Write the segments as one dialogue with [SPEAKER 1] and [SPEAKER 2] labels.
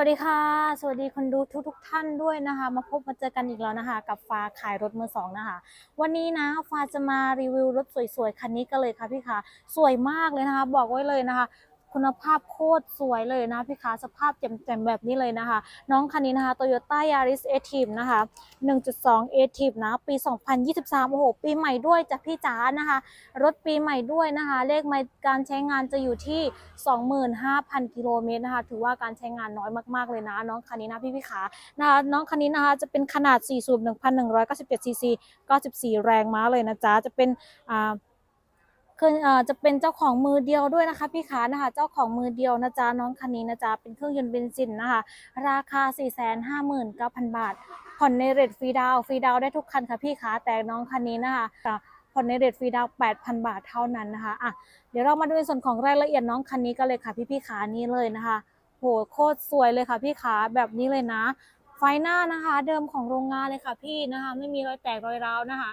[SPEAKER 1] วัสดีค่ะ สวัสดีคนดูทุกทุกๆท่านด้วยนะคะ มาพบมาเจอกันอีกแล้วนะคะ กับฟ้าขายรถมือสองนะคะ วันนี้นะฟ้าจะมารีวิวรถสวยๆคันนี้กันเลยค่ะพี่คะสวยมากเลยนะคะ บอกไว้เลยนะคะ คุณภาพโคตรสวยเลยนะพี่คะสภาพแจ่มๆแบบนี้เลยนะคะ น้องคันนี้นะคะ Toyota Yaris a t i v นะคะ 1.2 a t i v นะ ปี 2023 โอ้โห ปีใหม่ด้วยจากพี่จ๋านะคะ รถปีใหม่ด้วยนะคะ เลขไมล์การใช้งานจะอยู่ที่ 25,000 กิโลเมตรนะคะ ถือว่าการใช้งานน้อยมากๆเลยนะ น้องคันนี้นะพี่พี่ขานะคะน้องคันนี้นะคะจะเป็นขนาด4สูบ1,197ซีซี94 แรงม้าเลยนะจ๊ะจะเป็นอ่า คืออ่อจะเป็นเจ้าของมือเดียวด้วยนะคะพี่ขานะคะ เจ้าของมือเดียวนะจ๊ะน้องคันนี้นะจ๊ะเป็นเครื่องยนต์เบนซินนะคะ ราคา 459,000 บาท ผ่อนในเรทฟรีดาวฟรีดาวได้ทุกคันค่ะพี่ขาแต่น้องคันนี้นะคะผ่อนในเรทฟรีดาว8,000 บาทเท่านั้นนะคะอะเดี๋ยวเรามาดูในส่วนของรายละเอียดน้องคันนี้กันเลยค่ะพี่พี่ขานี้เลยนะคะโหโคตรสวยเลยค่ะพี่ขาแบบนี้เลยนะ ไฟหน้านะคะ เดิมของโรงงานเลยค่ะพี่นะคะ ไม่มีรอยแตกรอยร้าวนะคะ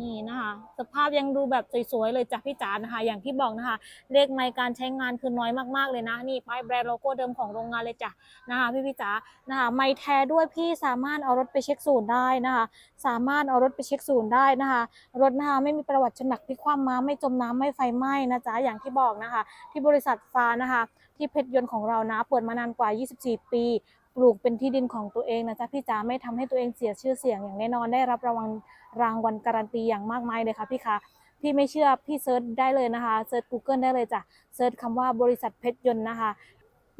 [SPEAKER 1] นี่นะคะ สภาพยังดูแบบสวยๆเลยจากพี่จ๋านะคะ อย่างที่บอกนะคะ เลขไมการใช้งานคือน้อยมากๆเลยนะ นี่ป้ายแบรนด์โลโก้เดิมของโรงงานเลยจ้ะนะคะ พี่พี่จ๋านะคะ ไมล์แท้ด้วยพี่สามารถเอารถไปเช็คศูนย์ได้นะคะ สามารถเอารถไปเช็คศูนย์ได้นะคะ รถนะคะไม่มีประวัติชนหนักพลิกคว่ำมาไม่จมน้ำไม่ไฟไหม้นะจ๊ะอย่างที่บอกนะคะ ที่บริษัทฟ้านะคะ ที่เพชรยนต์ของเรานะ เปิดมานานกว่า 24 ปี ปลูกเป็นที่ดินของตัวเองนะจ๊ะพี่จ๋าไม่ทำให้ตัวเองเสียชื่อเสียงอย่างแน่นอนได้รับรางวัลรางวัลการันตีอย่างมากมายเลยค่ะพี่คะพี่ไม่เชื่อพี่เซิร์ชได้เลยนะคะเซิร์ช Google ได้เลยจ้ะเซิร์ชคำว่าบริษัทเพชรยนต์นะคะ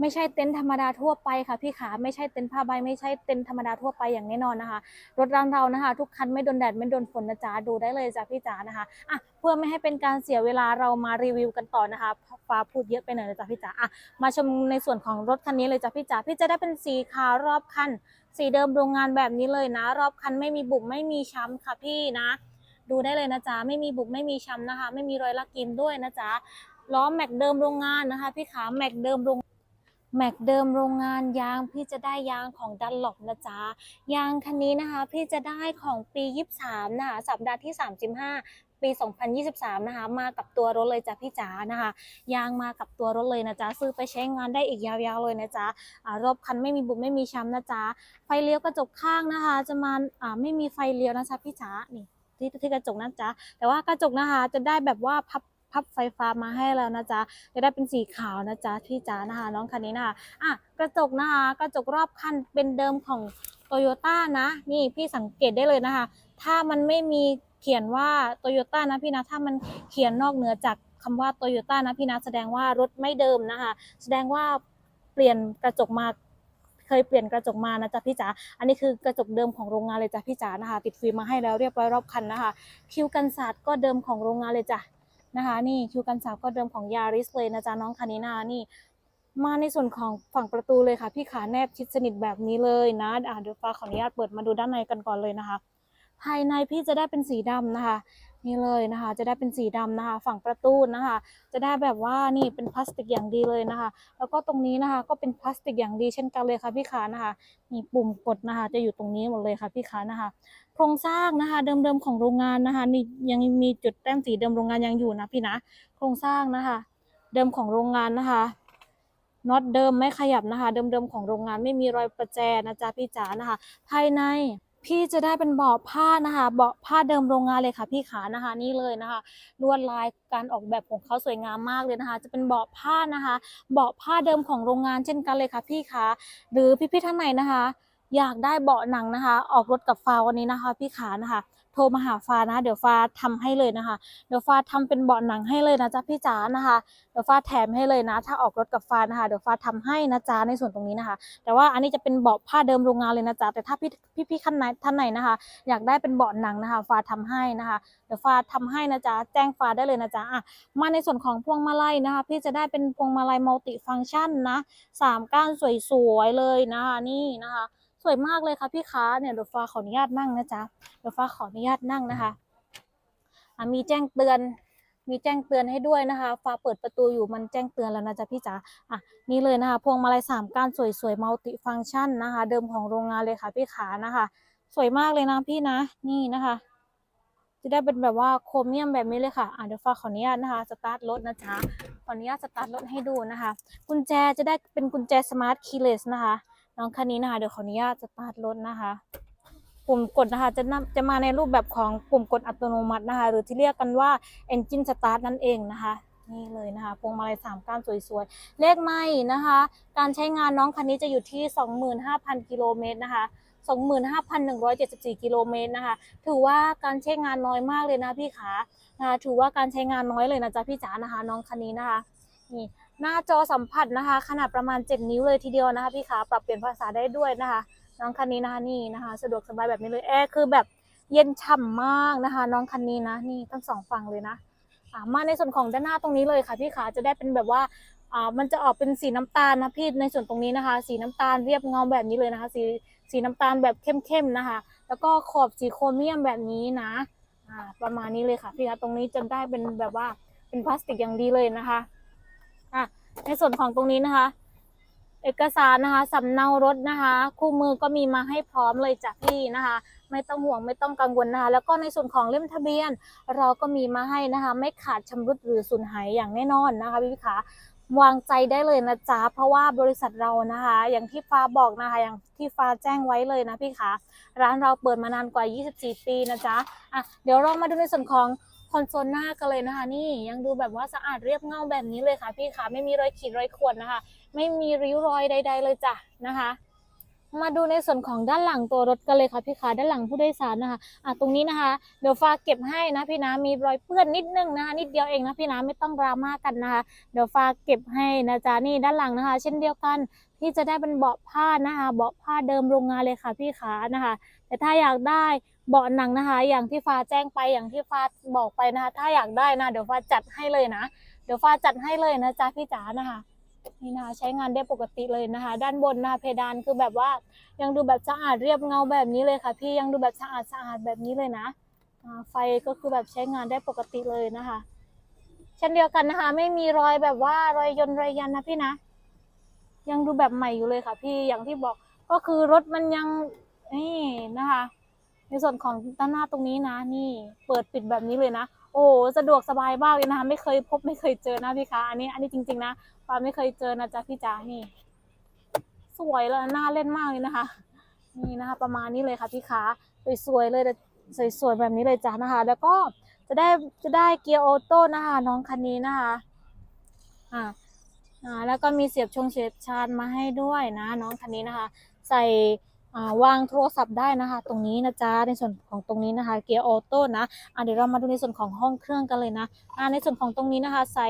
[SPEAKER 1] ไม่ใช่เต็นท์ธรรมดาทั่วไปค่ะพี่ขาไม่ใช่เต็นท์ผ้าใบไม่ใช่เต็นท์ธรรมดาทั่วไปอย่างแน่นอนนะคะ รถรานเรานะคะ ทุกคันไม่โดนแดดไม่โดนฝนนะจ๊ะดูได้เลยจ้ะพี่จ๋านะคะอะเพื่อไม่ให้เป็นการเสียเวลาเรามารีวิวกันต่อนะคะฟ้าพูดเยอะไปหน่อยนะจ๊ะพี่จ๋าอะมาชมในส่วนของรถคันนี้เลยจ้ะพี่จ๋าพี่จะได้เป็นสีขาวรอบคันสีเดิมโรงงานแบบนี้เลยนะ รอบคันไม่มีบุบไม่มีช้ำค่ะพี่นะ ดูได้เลยนะจ๊ะไม่มีบุบไม่มีช้ำนะคะ ไม่มีรอยลักกินด้วยนะจ๊ะล้อแม็กเดิมโรงงานนะคะ พี่ขาแม็กเดิมโรง แม็กเดิมโรงงานยางพี่จะได้ยางของดันหลบนะจ๊ะยางคันนี้นะคะ พี่จะได้ของปี 23 นะคะสัปดาห์ที่ 35ปี 2023 นะคะ มากับตัวรถเลยจ้ะพี่จ๋านะคะ ยางมากับตัวรถเลยนะจ๊ะ ซื้อไปใช้งานได้อีกยาวๆเลยนะจ๊ะรอบคันไม่มีบุบไม่มีช้ำนะจ๊ะ ไฟเลี้ยวกระจกข้างนะคะ จะมาไม่มีไฟเลี้ยวนะจ๊ะพี่จ๋า นี่ที่ที่กระจกนะจ๊ะ แต่ว่ากระจกนะคะจะได้แบบว่าพับ พับไฟฟ้ามาให้แล้วนะจ๊ะจะได้เป็นสีขาวนะจ๊ะพี่จ๋านะคะน้องคันนี้นะคะอะกระจกนะคะกระจกรอบคันเป็นเดิมของโตโยต้านะ นี่พี่สังเกตได้เลยนะคะ ถ้ามันไม่มีเขียนว่าโตโยต้านะพี่นะถ้ามันเขียนนอกเหนือจากคำว่าโตโยต้านะพี่นะแสดงว่ารถไม่เดิมนะคะ แสดงว่าเปลี่ยนกระจกมาเคยเปลี่ยนกระจกมานะจ๊ะพี่จ๋า อันนี้คือกระจกเดิมของโรงงานเลยจ้ะพี่จ๋านะคะ ติดฟิล์มมาให้แล้วเรียบร้อยรอบคันนะคะ คิวกันศาสตร์ก็เดิมของโรงงานเลยจ้ะ นะคะ นี่คิวกันสาวก็เดิมของยาริสเลยนะจ๊ะน้องคานินานี่ มาในส่วนของฝั่งประตูเลยค่ะ พี่ขาแนบชิดสนิทแบบนี้เลยนะอ่าเดี๋ยวฟ้าขออนุญาตเปิดมาดูด้านในกันก่อนเลยนะคะ ภายในพี่จะได้เป็นสีดำนะคะ นี่เลยนะคะ จะได้เป็นสีดำนะคะ ฝั่งประตูนะคะ จะได้แบบว่านี่เป็นพลาสติกอย่างดีเลยนะคะ แล้วก็ตรงนี้นะคะก็เป็นพลาสติกอย่างดีเช่นกันเลยค่ะพี่ขานะคะนี่ปุ่มกดนะคะ จะอยู่ตรงนี้หมดเลยค่ะพี่ขานะคะโครงสร้างนะคะเดิมๆของโรงงานนะคะนี่ยังมีจุดแต้มสีเดิมโรงงานยังอยู่นะพี่นะโครงสร้างนะคะ เดิมของโรงงานนะคะน็อตเดิมไม่ขยับนะคะ เดิมๆของโรงงานไม่มีรอยประแจนะจ๊ะพี่จ๋านะคะ ภายใน พี่จะได้เป็นเบาะผ้านะคะเบาะผ้าเดิมโรงงานเลยค่ะ พี่ขานะคะนี่เลยนะคะ ลวดลายการออกแบบของเขาสวยงามมากเลยนะคะ จะเป็นเบาะผ้านะคะ เบาะผ้าเดิมของโรงงานเช่นกันเลยค่ะ พี่ขาหรือพี่ๆท่านไหนนะคะ อยากได้เบาะหนังนะคะ ออกรถกับฟ้าวันนี้นะคะ พี่ขานะคะ ทรมาหาฟ้านะ เดี๋ยวฟ้าทำให้เลยนะคะ เดี๋ยวฟ้าทำเป็นเบาะหนังให้เลยนะจ๊ะพี่จ๋านะคะ เดี๋ยวฟ้าแถมให้เลยนะ ถ้าออกรถกับฟ้านะคะ เดี๋ยวฟ้าทำให้นะจ๊ะในส่วนตรงนี้นะคะ แต่ว่าอันนี้จะเป็นเบาะผ้าเดิมโรงงานเลยนะจ๊ะ แต่ถ้าพี่พี่พี่ท่านไหนท่านไหนนะคะ อยากได้เป็นเบาะหนังนะคะ ฟ้าทำให้นะคะ เดี๋ยวฟ้าทำให้นะจ๊ะ แจ้งฟ้าได้เลยนะจ๊ะอะมาในส่วนของพวงมาลัยนะคะ พี่จะได้เป็นพวงมาลัยมัลติฟังก์ชันนะสามก้านสวยๆเลยนะคะ นี่นะคะ สวยมากเลยค่ะพี่คะเนี่ยเดี๋ยวฟ้าขออนุญาตนั่งนะจ๊ะเดี๋ยวฟ้าขออนุญาตนั่งนะคะมีแจ้งเตือน มีแจ้งเตือนให้ด้วยนะคะ ฟ้าเปิดประตูอยู่มันแจ้งเตือนแล้วนะจ๊ะพี่จ๋าอะนี่เลยนะคะ พวงมาลัยสามก้านสวยๆมัลติฟังก์ชันนะคะ เดิมของโรงงานเลยค่ะพี่ขานะคะ สวยมากเลยนะพี่นะ นี่นะคะจจะได้เป็นแบบว่าโครเมียมแบบนี้เลยค่ะอะเดี๋ยวฟ้าขออนุญาตนะคะ สตาร์ทรถนะจ๊ะขออนุญาตสตาร์ทรถให้ดูนะคะ กุญแจจะได้เป็นกุญแจสมาร์ทคีย์เลสนะคะ น้องคันนี้นะคะเดี๋ยวขออนุญาตสตาร์ทรถนะคะ ปุ่มกดนะคะจะนำจะมาในรูปแบบของปุ่มกดอัตโนมัตินะคะ หรือที่เรียกกันว่า Engine Start นั่นเองนะคะนี่เลยนะคะพวงมาลัยสามก้านสวยๆ เลขไม่นะคะ การใช้งานน้องคันนี้จะอยู่ที่ 25,000 กิโลเมตรนะคะ25,174 กิโลเมตรนะคะ ถือว่าการใช้งานน้อยมากเลยนะพี่ขานะถือว่าการใช้งานน้อยเลยนะจ๊ะพี่จ๋านะคะ น้องคันนี้นะคะ นี่ หน้าจอสัมผัสนะคะ ขนาดประมาณ 7 นิ้วเลยทีเดียวนะคะพี่ขาปรับเปลี่ยนภาษาได้ด้วยนะคะ น้องคันนี้นะคะนี่นะคะ สะดวกสบายแบบนี้เลยแอร์คือแบบเย็นฉ่ำมากนะคะ น้องคันนี้นะนี่ทั้งสองฝั่งเลยนะอ่ามาในส่วนของด้านหน้าตรงนี้เลยค่ะพี่ขาจะได้เป็นแบบว่าอ่ามันจะออกเป็นสีน้ำตาลนะพี่ในส่วนตรงนี้นะคะ สีน้ำตาลเรียบเงาแบบนี้เลยนะคะ สีสีน้ำตาลแบบเข้มๆนะคะ แล้วก็ขอบสีโครเมียมแบบนี้นะอ่าประมาณนี้เลยค่ะพี่คะตรงนี้จะได้เป็นแบบว่าเป็นพลาสติกอย่างดีเลยนะคะ ในส่วนของตรงนี้นะคะ เอกสารนะคะสำเนารถนะคะ คู่มือก็มีมาให้พร้อมเลยจากพี่นะคะ ไม่ต้องห่วงไม่ต้องกังวลนะคะ แล้วก็ในส่วนของเล่มทะเบียน เราก็มีมาให้นะคะ ไม่ขาดชำรุดหรือสูญหายอย่างแน่นอนนะคะพี่คะวางใจได้เลยนะจ๊ะเพราะว่าบริษัทเรานะคะ อย่างที่ฟ้าบอกนะคะ อย่างที่ฟ้าแจ้งไว้เลยนะพี่คะร้านเราเปิดมานานกว่า 24 ปีนะจ๊ะอะเดี๋ยวเรามาดูในส่วนของ คอนโซลหน้ากันเลยนะคะ นี่ยังดูแบบว่าสะอาดเรียบเงาแบบนี้เลยค่ะพี่คะไม่มีรอยขีดรอยข่วนนะคะ ไม่มีริ้วรอยใด ๆ เลยจ้ะนะคะ มาดูในส่วนของด้านหลังตัวรถกันเลยค่ะพี่ขาด้านหลังผู้โดยสารนะคะอะตรงนี้นะคะ เดี๋ยวฟ้าเก็บให้นะพี่นะมีรอยเปื้อนนิดนึงนะคะนิดเดียวเองนะพี่นะไม่ต้องดราม่ากันนะคะ เดี๋ยวฟ้าเก็บให้นะจ๊ะนี่ด้านหลังนะคะ เช่นเดียวกัน ที่จะได้เป็นเบาะผ้านะคะ เบาะผ้าเดิมโรงงานเลยค่ะพี่ขานะคะ แต่ถ้าอยากได้เบาะหนังนะคะ อย่างที่ฟ้าแจ้งไปอย่างที่ฟ้าบอกไปนะคะ ถ้าอยากได้นะเดี๋ยวฟ้าจัดให้เลยนะ เดี๋ยวฟ้าจัดให้เลยนะจ๊ะพี่จ๋านะคะนี่นะคะใช้งานได้ปกติเลยนะคะ ด้านบนนะคะเพดานคือแบบว่ายังดูแบบสะอาดเรียบเงาแบบนี้เลยค่ะ พี่ยังดูแบบสะอาดสะอาดแบบนี้เลยนะไฟก็คือแบบใช้งานได้ปกติเลยนะคะเช่นเดียวกันนะคะ ไม่มีรอยแบบว่ารอยยนรอยยันนะพี่นะ ยังดูแบบใหม่อยู่เลยค่ะ พี่อย่างที่บอกก็คือรถมันยังนี่นะคะ ในส่วนของด้านหน้าตรงนี้นะ นี่เปิดปิดแบบนี้เลยนะ โอ้สะดวกสบายมากเลยนะคะไม่เคยพบไม่เคยเจอนะพี่คะอันนี้อันนี้จริง ๆ นะปาไม่เคยเจอนะจ๊ะพี่จ๋านี่ สวยแล้วน่าเล่นมากเลยนะคะ นี่นะคะ ประมาณนี้เลยค่ะพี่ขาสวยๆเลยสวยๆแบบนี้เลยจ้านะคะ แล้วก็จะได้จะได้เกียร์ออโต้นะคะ น้องคันนี้นะคะ อ่า อ่าแล้วก็มีเสียบชงเสียบชาร์จมาให้ด้วยนะน้องคันนี้นะคะ ใส่วางโทรศัพท์ได้นะคะ ตรงนี้นะจ๊ะในส่วนของตรงนี้นะคะ เกียร์ออโต้นะเดี๋ยวเรามาดูในส่วนของห้องเครื่องกันเลยนะในส่วนของตรงนี้นะคะ ใส่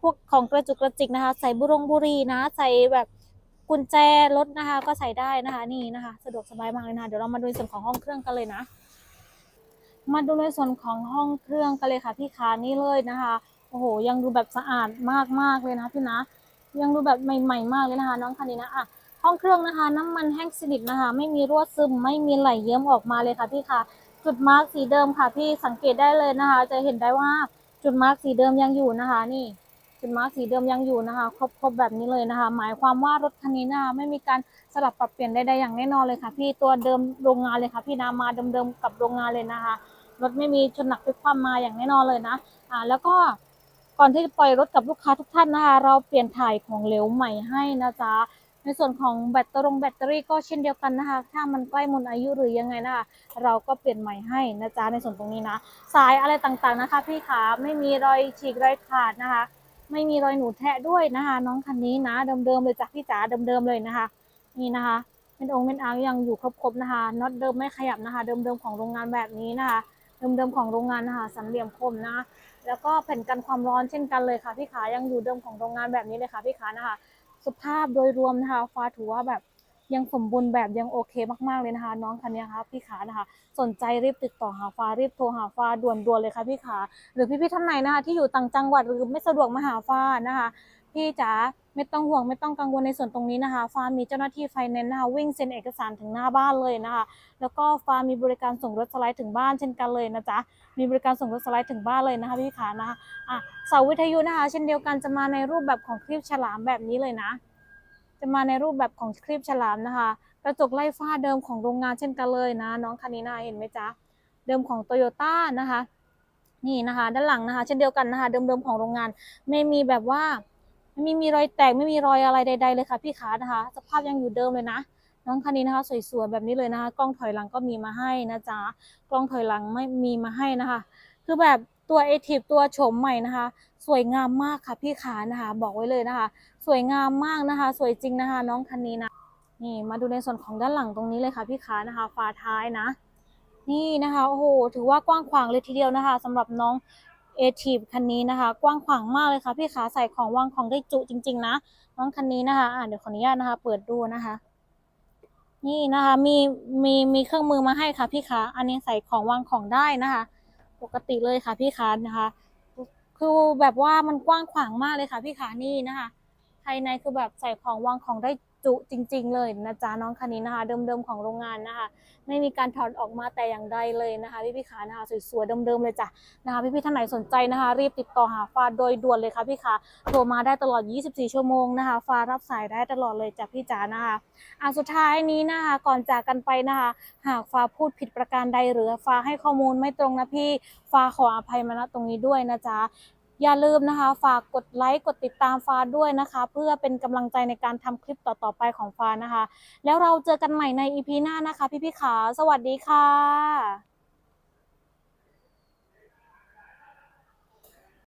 [SPEAKER 1] พวกของกระจุกกระจิกนะคะ ใส่บุรงบุรีนะ ใส่แบบกุญแจรถนะคะ ก็ใส่ได้นะคะนี่นะคะ สะดวกสบายมากเลยนะคะเดี๋ยวเรามาดูในส่วนของห้องเครื่องกันเลยนะ มาดูในส่วนของห้องเครื่องกันเลยค่ะพี่ขานี่เลยนะคะ โอ้โห ยังดูแบบสะอาดมากๆเลยนะพี่นะ ยังดูแบบใหม่ ๆ มากเลยนะคะ น้องคันนี้นะอะห้องเครื่องนะคะ น้ำมันแห้งสนิทนะคะ ไม่มีรั่วซึม ไม่มีไหลเยิ้มออกมาเลยค่ะพี่ค่ะ จุดมาร์กสีเดิมค่ะพี่สังเกตได้เลยนะคะ จะเห็นได้ว่าจุดมาร์กสีเดิมยังอยู่นะคะ นี่ จุดมาร์กสีเดิมยังอยู่นะคะ ครบครบแบบนี้เลยนะคะ หมายความว่ารถคันนี้นะคะไม่มีการสลับปรับเปลี่ยนใดๆอย่างแน่นอนเลยค่ะ พี่ตัวเดิมโรงงานเลยค่ะพี่นามาเดิมๆกับโรงงานเลยนะคะรถไม่มีชนหนักพลิกคว่ำมาอย่างแน่นอนเลยนะ อ่า แล้วก็ ก่อนที่จะปล่อยรถกับลูกค้าทุกท่านนะคะเราเปลี่ยนถ่ายของเหลวใหม่ให้นะจ๊ะในส่วนของแบตเตอรี่แบตเตอรี่ก็เช่นเดียวกันนะคะ ถ้ามันใกล้หมดอายุหรือยังไงนะคะ เราก็เปลี่ยนใหม่ให้นะจ๊ะในส่วนตรงนี้นะ สายอะไรต่างๆนะคะ พี่ขาไม่มีรอยฉีกรอยขาดนะคะ ไม่มีรอยหนูแทะด้วยนะคะ น้องคันนี้นะเดิมๆเลยจ้ะพี่จ๋าเดิมๆเลยนะคะ นี่นะคะเป็นองค์เป็นอ่างยังอยู่ครบๆนะคะน็อตเดิมไม่ขยับนะคะ เดิมๆของโรงงานแบบนี้นะคะ เดิมๆของโรงงานนะคะสันเหลี่ยมคมนะคะ แล้วก็แผ่นกันความร้อนเช่นกันเลยค่ะพี่ขายังอยู่เดิมของโรงงานแบบนี้เลยค่ะพี่ขานะคะสภาพโดยรวมนะคะฟ้าถือว่าแบบยังสมบูรณ์แบบยังโอเคมาก ๆ เลยนะคะ น้องคันนี้ค่ะพี่ขานะคะ สนใจรีบติดต่อหาฟ้ารีบโทรหาฟ้าด่วนๆเลยค่ะพี่ขาหรือพี่ๆท่านไหนนะคะที่อยู่ต่างจังหวัดหรือไม่สะดวกมาหาฟ้านะคะ พี่จ๋าไม่ต้องห่วงไม่ต้องกังวลในส่วนตรงนี้นะคะฟ้ามีเจ้าหน้าที่ไฟแนนซ์นะคะวิ่งเซ็นเอกสารถึงหน้าบ้านเลยนะคะ แล้วก็ฟ้ามีบริการส่งรถสไลด์ถึงบ้านเช่นกันเลยนะจ๊ะมีบริการส่งรถสไลด์ถึงบ้านเลยนะคะพี่ขานะคะอะเสาวิทยุนะคะ เช่นเดียวกันจะมาในรูปแบบของคลิปฉลามแบบนี้เลยนะ จะมาในรูปแบบของคลิปฉลามนะคะ กระจกไล่ฟ้าเดิมของโรงงานเช่นกันเลยนะ น้องคันนี้นะเห็นไหมจ๊ะเดิมของโตโยต้านะคะ นี่นะคะ ด้านหลังนะคะ เช่นเดียวกันนะคะ เดิมๆของโรงงานไม่มีแบบว่า ไม่มีรอยแตกไม่มีรอยอะไรใด ๆ เลยค่ะพี่ขานะคะ สภาพยังอยู่เดิมเลยนะ น้องคันนี้นะคะสวยๆแบบนี้เลยนะคะ กล้องถอยหลังก็มีมาให้นะจ๊ะกล้องถอยหลังไม่มีมาให้นะคะ คือแบบตัวเอทีฟตัวโฉมใหม่นะคะ สวยงามมากค่ะพี่ขานะคะ บอกไว้เลยนะคะ สวยงามมากนะคะ สวยจริงนะคะ น้องคันนี้นะนี่มาดูในส่วนของด้านหลังตรงนี้เลยค่ะพี่ขานะคะฝาท้ายนะ นี่นะคะโอ้โหถือว่ากว้างขวางเลยทีเดียวนะคะสำหรับน้อง เอทีฟคันนี้นะคะ กว้างขวางมากเลยค่ะ พี่ขาใส่ของวางของได้จุจริง ๆ นะน้องคันนี้นะคะอ่าเดี๋ยวขออนุญาตนะคะ เปิดดูนะคะ นี่นะคะมีมีมีเครื่องมือมาให้ค่ะ พี่ขาอันนี้ใส่ของวางของได้นะคะ ปกติเลยค่ะ พี่ขานะคะ คือแบบว่ามันกว้างขวางมากเลยค่ะ พี่ขานี่นะคะภายในคือแบบใส่ของวางของได้ จุจริง ๆ เลยนะจ๊ะน้องคันนี้นะคะเดิมๆของโรงงานนะคะ ไม่มีการถอดออกมาแต่อย่างใดเลยนะคะ พี่พี่ขานะคะสวยๆเดิมๆเลยจ้ะนะคะพี่พี่ๆท่านไหนสนใจนะคะ รีบติดต่อหาฟ้าโดยด่วนเลยค่ะพี่ขาโทรมาได้ตลอด 24 ชั่วโมงนะคะฟ้ารับสายได้ตลอดเลยจ้ะพี่จ๋านะคะอะสุดท้ายนี้นะคะก่อนจากกันไปนะคะ หากฟ้าพูดผิดประการใดหรือฟ้าให้ข้อมูลไม่ตรงนะพี่ฟ้าขออภัยมาณตรงนี้ด้วยนะจ๊ะ อย่าลืมนะคะ ฝากกดไลค์กดติดตามฟ้าด้วยนะคะ เพื่อเป็นกำลังใจในการทำคลิปต่อๆไปของฟ้านะคะ แล้วเราเจอกันใหม่ในอีพีหน้านะคะ พี่ๆขาสวัสดีค่ะ